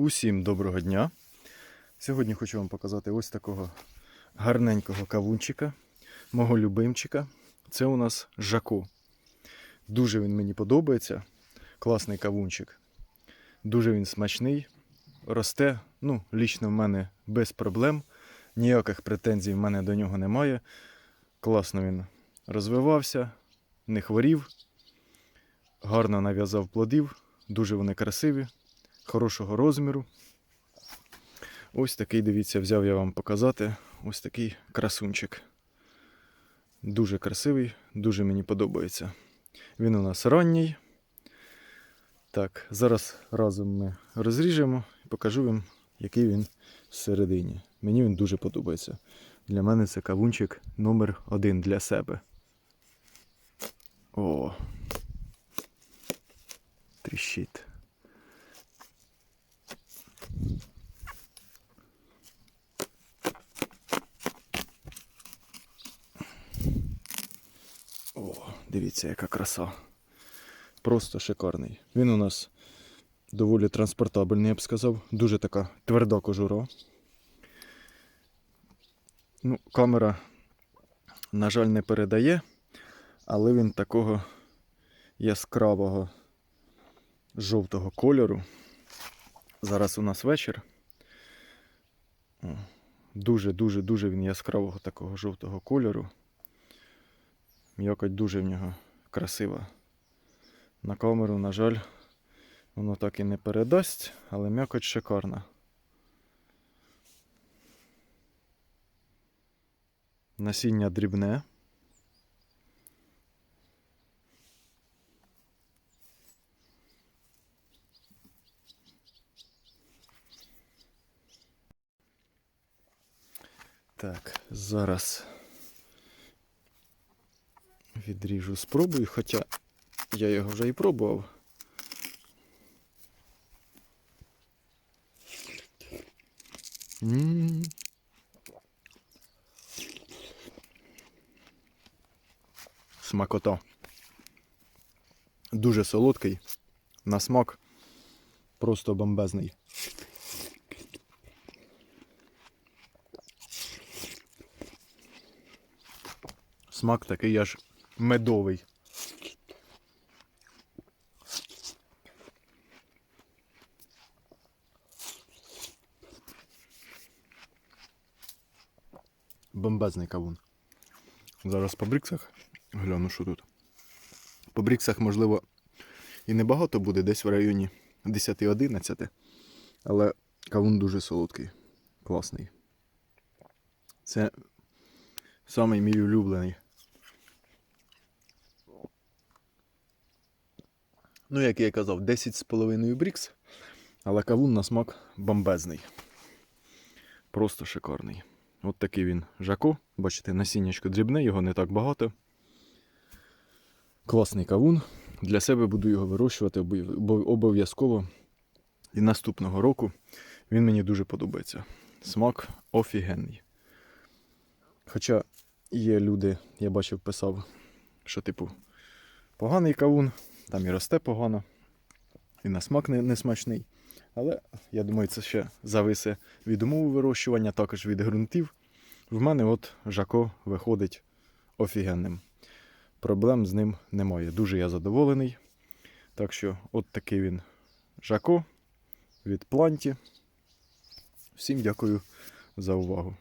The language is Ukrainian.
Усім доброго дня! Сьогодні хочу вам показати ось такого гарненького кавунчика, мого любимчика. Це у нас Жако. Дуже він мені подобається. Класний кавунчик. Дуже він смачний. Росте, ну, лічно в мене без проблем. Ніяких претензій в мене до нього немає. Класно він розвивався, не хворів, гарно нав'язав плодів, дуже вони красиві хорошого розміру. Ось такий, дивіться, взяв я вам показати. Ось такий красунчик. Дуже красивий, дуже мені подобається. Він у нас ранній. Так, зараз разом ми розріжемо і покажу вам, який він всередині. Мені він дуже подобається. Для мене це кавунчик номер один для себе. О. Тріщить. О, дивіться, яка краса. Просто шикарний. Він у нас доволі транспортабельний, я б сказав. Дуже така тверда кожура. Ну, камера, на жаль, не передає, але він такого яскравого жовтого кольору. Зараз у нас вечір. Дуже-дуже дуже він яскравого такого жовтого кольору. М'якоть дуже в нього красива. На камеру, на жаль, воно так і не передасть, але м'якоть шикарна. Насіння дрібне. Так, зараз відріжу спробую, хоча я його вже і пробував. М. Смакота. Дуже солодкий. На смак просто бомбезний. Смак такий аж медовий. Бомбезний кавун. Зараз по бріксах гляну, що тут. По бріксах, можливо, і небагато буде, десь в районі 10-11. Але кавун дуже солодкий, класний. Це самий мій улюблений. Ну, як я і казав, 10,5 брікс, але кавун на смак бомбезний. Просто шикарний. От такий він жако. Бачите, насіннячко дрібне, його не так багато. Класний кавун. Для себе буду його вирощувати обов'язково. І наступного року він мені дуже подобається. Смак офігенний. Хоча є люди, я бачив, писав, що, типу, поганий кавун, там і росте погано, і на смак не, не смачний. Але я думаю, це ще зависе від умови вирощування, також від ґрунтів. В мене от жако виходить офігенним. Проблем з ним немає. Дуже я задоволений. Так що, от такий він жако від планті. Всім дякую за увагу.